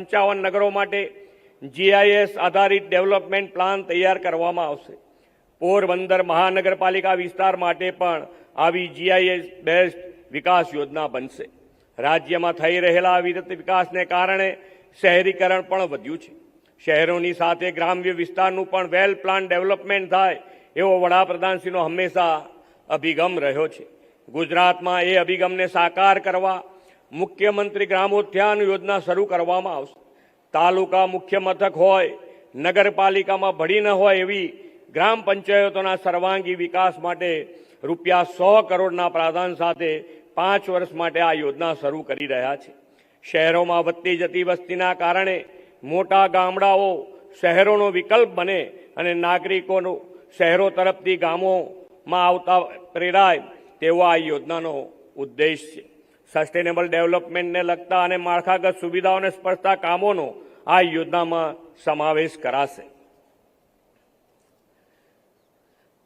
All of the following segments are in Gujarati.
પંચાવન નગરો માટે જીઆઈએસ આધારિત ડેવલપમેન્ટ પ્લાન તૈયાર કરવામાં આવશે. પોરબંદર મહાનગરપાલિકા વિસ્તાર માટે પણ આવી જીઆઈએસ બેસ્ટ વિકાસ યોજના બનશે. રાજ્યમાં થઈ રહેલા વિરત વિકાસને કારણે શહેરીકરણ પણ વધ્યું છે. શહેરોની સાથે ગ્રામ્ય વિસ્તારનું પણ વેલ પ્લાન ડેવલપમેન્ટ થાય એવો વડાપ્રધાનશ્રીનો હંમેશા અભિગમ રહ્યો છે. ગુજરાતમાં એ અભિગમને સાકાર કરવા મુખ્યમંત્રી ગ્રામોદ્યાન યોજના શરૂ કરવામાં આવશે. તાલુકા મુખ્ય મથક હોય, નગરપાલિકામાં ભળી ન હોય એવી ગ્રામ પંચાયતોના સર્વાંગી વિકાસ માટે રૂપિયા સો કરોડના પ્રાધાન સાથે પાંચ વર્ષ માટે આ યોજના શરૂ કરી રહ્યા છે. શહેરોમાં વધતી જતી વસ્તીના કારણે મોટા ગામડાઓ શહેરોનો વિકલ્પ બને અને નાગરિકોનો શહેરો તરફથી ગામોમાં આવતા પ્રેરાય તેવો આ યોજનાનો ઉદ્દેશ છે. સસ્ટેનેબલ ડેવલપમેન્ટને લગતા અને માળખાગત સુવિધાઓને સ્પર્શતા કામોનો આ યોજનામાં સમાવેશ કરાશે.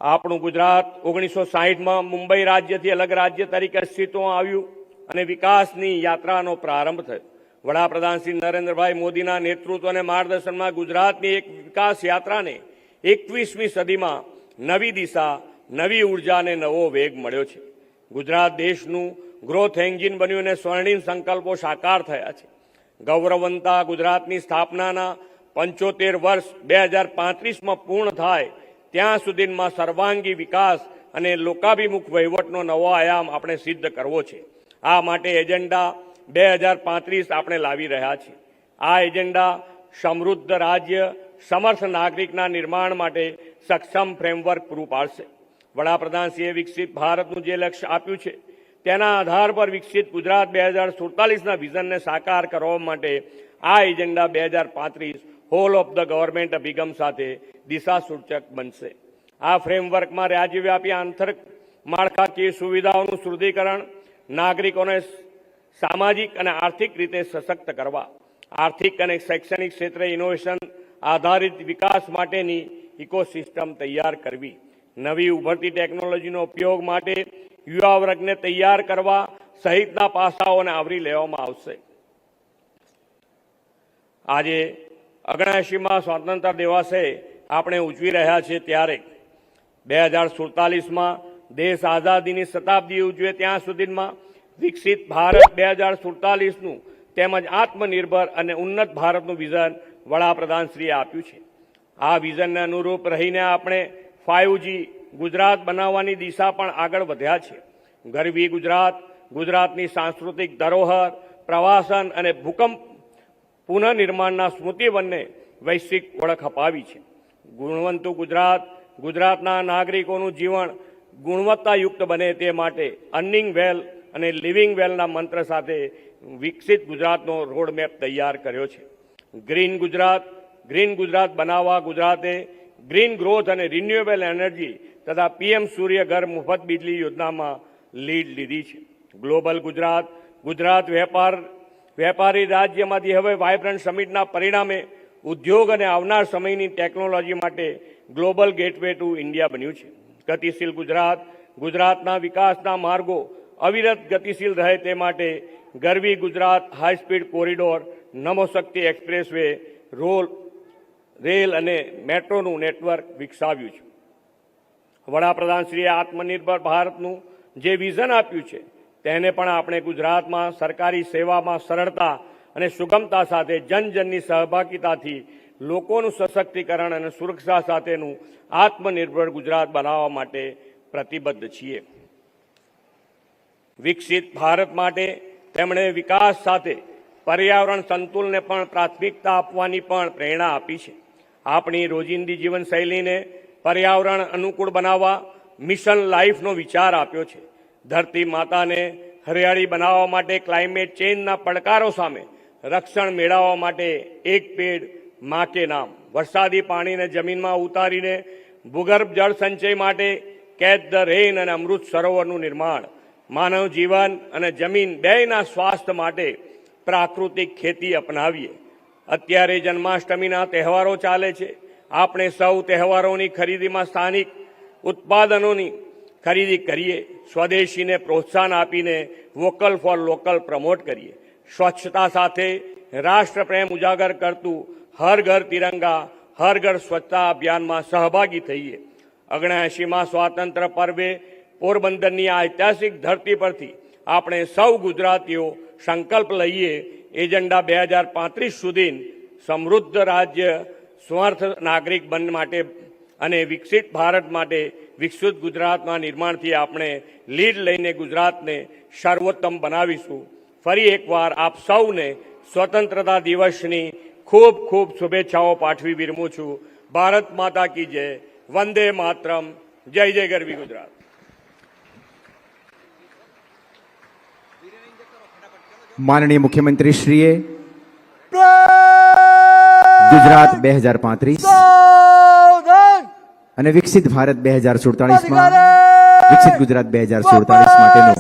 આપણું ગુજરાત ઓગણીસો સાહીઠમાં મુંબઈ રાજ્યથી અલગ રાજ્ય તરીકે અસ્તિત્વમાં આવ્યું અને વિકાસની યાત્રાનો પ્રારંભ થયો. વડાપ્રધાન શ્રી નરેન્દ્રભાઈ મોદીના નેતૃત્વ અને માર્ગદર્શનમાં ગુજરાતની એક વિકાસ યાત્રાને એકવીસમી સદીમાં નવી દિશા, નવી ઊર્જા અને નવો વેગ મળ્યો છે. ગુજરાત દેશનું ગ્રોથ એન્જિન બન્યું અને સ્વર્ણિમ સંકલ્પો સાકાર થયા છે. ગૌરવંતા ગુજરાતની સ્થાપનાના પંચોતેર વર્ષ બે હજાર પાંત્રીસમાં પૂર્ણ થાય ત્યાં સુધીમાં સર્વાંગી વિકાસ અને લોકાભિમુખ વહીવટનો નવો આયામ આપણે સિદ્ધ કરવો છે. આ માટે એજન્ડા બે હજાર પાંત્રીસ આપણે લાવી રહ્યા છીએ. આ એજન્ડા સમૃદ્ધ રાજ્ય, સમર્થ નાગરિકના નિર્માણ માટે સક્ષમ ફ્રેમવર્ક પૂરું પાડશે. વડાપ્રધાનશ્રીએ વિકસિત ભારતનું જે લક્ષ્ય આપ્યું છે તેના આધાર પર વિકસિત ગુજરાત બે હજાર સુડતાલીસના વિઝનને સાકાર કરવા માટે આ એજન્ડા બે હજાર પાંત્રીસ હોલ ઓફ ધ ગવર્મેન્ટ અભિગમ સાથે દિશા સૂચક બનશે. આ ફ્રેમવર્કમાં રાજ્યવ્યાપી આંતર માળખાકીય સુવિધાઓનું શુદ્ધિકરણ નાગરિકોને સામાજિક અને આર્થિક રીતે સશક્ત કરવા, આર્થિક અને શૈક્ષણિક ક્ષેત્રે ઇનોવેશન આધારિત વિકાસ માટેની ઇકોસિસ્ટમ તૈયાર કરવી, નવી ઉભરતી ટેકનોલોજીનો ઉપયોગ માટે યુવા વર્ગને તૈયાર કરવા સહિતના પાસાઓને આવરી લેવામાં આવશે. આજે અગણાએંશીમાં સ્વતંત્ર દિવસે આપણે ઉજવી રહ્યા છીએ ત્યારે બે હજાર સુડતાલીસમાં દેશ આઝાદીની શતાબ્દી ઉજવે ત્યાં સુધીમાં વિકસિત ભારત બે હજાર સુડતાલીસનું તેમજ આત્મનિર્ભર અને ઉન્નત ભારતનું વિઝન વડાપ્રધાનશ્રીએ આપ્યું છે. આ વિઝનને અનુરૂપ રહીને આપણે ફાઇવજી ગુજરાત બનાવવાની દિશા પણ આગળ વધ્યા છે. ગરવી ગુજરાત, ગુજરાતની સાંસ્કૃતિક ધરોહર, પ્રવાસન અને ભૂકંપ પુનઃનિર્માણના સ્મૃતિવનને વૈશ્વિક ઓળખ અપાવી છે. ગુણવંતુ ગુજરાત, ગુજરાતના નાગરિકોનું જીવન ગુણવત્તાયુક્ત બને તે માટે અર્નિંગ વેલ અને લિવિંગ વેલના મંત્ર સાથે વિકસિત ગુજરાતનો રોડમેપ તૈયાર કર્યો છે. ગ્રીન ગુજરાત ગ્રીન ગુજરાત બનાવવા ગુજરાતે ગ્રીન ગ્રોથ અને રિન્યુએબલ એનર્જી તથા પીએમ સૂર્ય ઘર મુફત બિજલી યોજનામાં લીડ લીધી છે. ગ્લોબલ ગુજરાત ગુજરાત વેપાર, વેપારી રાજ્યમાંથી હવે વાયબ્રન્ટ સમિટના પરિણામે ઉદ્યોગ અને આવનાર સમયની ટેકનોલોજી માટે ગ્લોબલ ગેટવે ટુ ઇન્ડિયા બન્યું છે. ગતિશીલ ગુજરાત, ગુજરાતના વિકાસના માર્ગો અવિરત ગતિશીલ રહે તે માટે Garvi Gujarat high speed corridor, Namo Shakti expressway roll rail અને મેટ્રોનું નેટવર્ક વિકસાવ્યું છે. વડાપ્રધાનશ્રીએ આત્મનિર્ભર ભારતનું જે વિઝન આપ્યું છે, તેને પણ આપણે ગુજરાતમાં સરકારી સેવામાં સરળતા અને સુગમતા સાથે જનજનની સહભાગિતાથી, લોકોનું સશક્તિકરણ અને સુરક્ષા સાથેનું આત્મનિર્ભર ગુજરાત બનાવવા માટે પ્રતિબદ્ધ છીએ. વિકસિત ભારત માટે તેમણે વિકાસ સાથે પર્યાવરણ સંતુલને પણ પ્રાથમિકતા આપવાની પણ પ્રેરણા આપી છે. આપણી રોજિંદી જીવનશૈલીને પર્યાવરણ અનુકૂળ બનાવવા મિશન લાઈફનો વિચાર આપ્યો છે. ધરતી માતાને હરિયાળી બનાવવા માટે ક્લાઇમેટ ચેન્જના પડકારો સામે રક્ષણ મેળવવા માટે એક પેડ મા કે નામ. વરસાદી પાણીને જમીનમાં ઉતારીને ભૂગર્ભ જળ સંચય માટે કેચ ધ રેન અને અમૃત સરોવરનું નિર્માણ. માનવ જીવન અને જમીન બેયના સ્વાસ્થ્ય માટે પ્રાકૃતિક ખેતી અપનાવીએ. અત્યારે જન્માષ્ટમીના તહેવારો ચાલે છે. આપણે સૌ તહેવારોની ખરીદીમાં સ્થાનિક ઉત્પાદનોની ખરીદી કરીએ, સ્વદેશીને પ્રોત્સાહન આપીને વોકલ ફોર લોકલ પ્રમોટ કરીએ. સ્વચ્છતા સાથે રાષ્ટ્રપ્રેમ ઉજાગર કરતું હર ઘર તિરંગા, હર ઘર સ્વચ્છતા અભિયાનમાં સહભાગી થઈએ. અગણાએંશીમાં સ્વાતંત્ર્ય પર્વે પોરબંદરની આ ઐતિહાસિક ધરતી પરથી આપણે સૌ ગુજરાતીઓ સંકલ્પ લઈએ એજન્ડા બે હજાર પાંત્રીસ સુધી સમૃદ્ધ રાજ્ય, સ્વાર્થ નાગરિક બન માટે અને વિકસિત ભારત માટે વિકસિત ગુજરાતના નિર્માણથી આપણે લીડ લઈને ગુજરાતને સર્વોત્તમ બનાવીશું. ફરી એકવાર આપ સૌને સ્વતંત્રતા દિવસની ખૂબ ખૂબ શુભેચ્છાઓ પાઠવી વિરમું છું. ભારત માતા કી જય. વંદે માતરમ. જય જય ગરવી ગુજરાત. માનનીય મુખ્યમંત્રીશ્રીએ ગુજરાત બે હજાર પાંત્રીસ અને વિકસિત ભારત બે હજાર સુડતાલીસમાં વિકસિત ગુજરાત બે હજાર સુડતાલીસ માટેનો